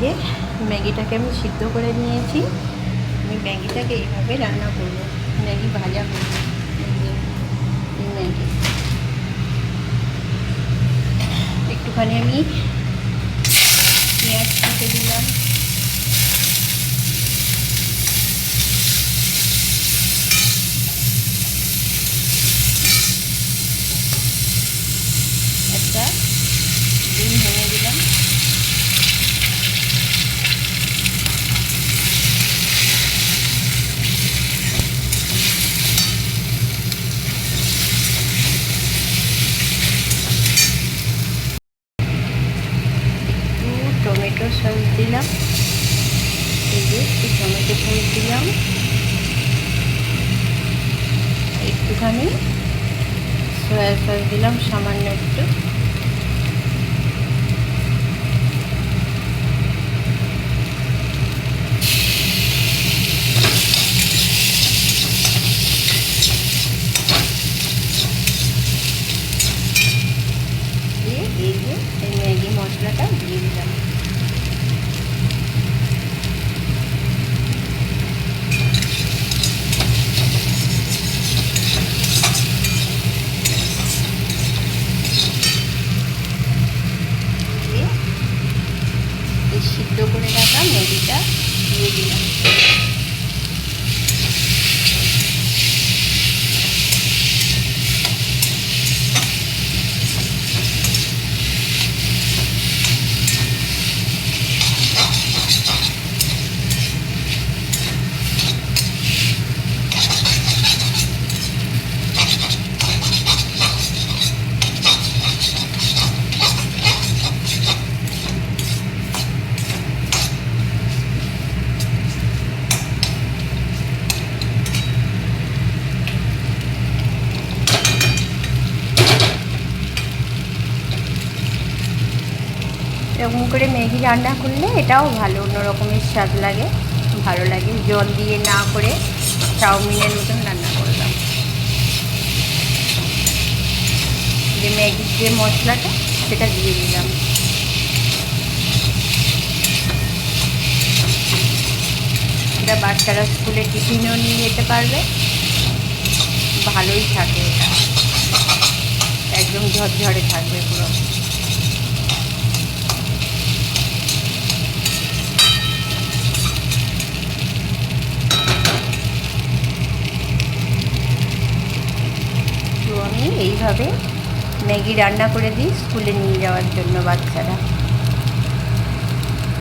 যে ম্যাগিটাকে আমি সিদ্ধ করে নিয়েছি। আমি ম্যাগিটাকে এইভাবে রান্না করব। ম্যাগি ভাজা করব ম্যাগি। একটুখানি আমি পেঁয়াজ কেটে দিলাম একটা ডিম ভেঙে দিলাম একটু টমেটো সস দিলাম। এই যে, একটু টমেটো সস দিলাম। একটুখানি সয়া সস দিলাম, সামান্য একটু। এই যে ম্যাগি মশলাটা দিয়ে দিলাম দিয়ে এই সিদ্ধ করে রাখা ম্যাগিটা দিয়ে দিলাম। করে ম্যাগি রান্না করলে এটাও ভালো অন্য রকমের স্বাদ লাগে, ভালো লাগে। জল দিয়ে না করে চাউমিনের মতন রান্না করলাম। যে ম্যাগির যে মশলাটা, সেটা দিয়ে দিলাম। এটা বাচ্চারা স্কুলে টিফিনও নিয়ে যেতে পারবে। ভালোই থাকে এটা। একদম ঝরঝরে থাকবে পুরো তো আমি এইভাবে ম্যাগি রান্না করে দিই স্কুলে নিয়ে যাওয়ার জন্য বাচ্চারা।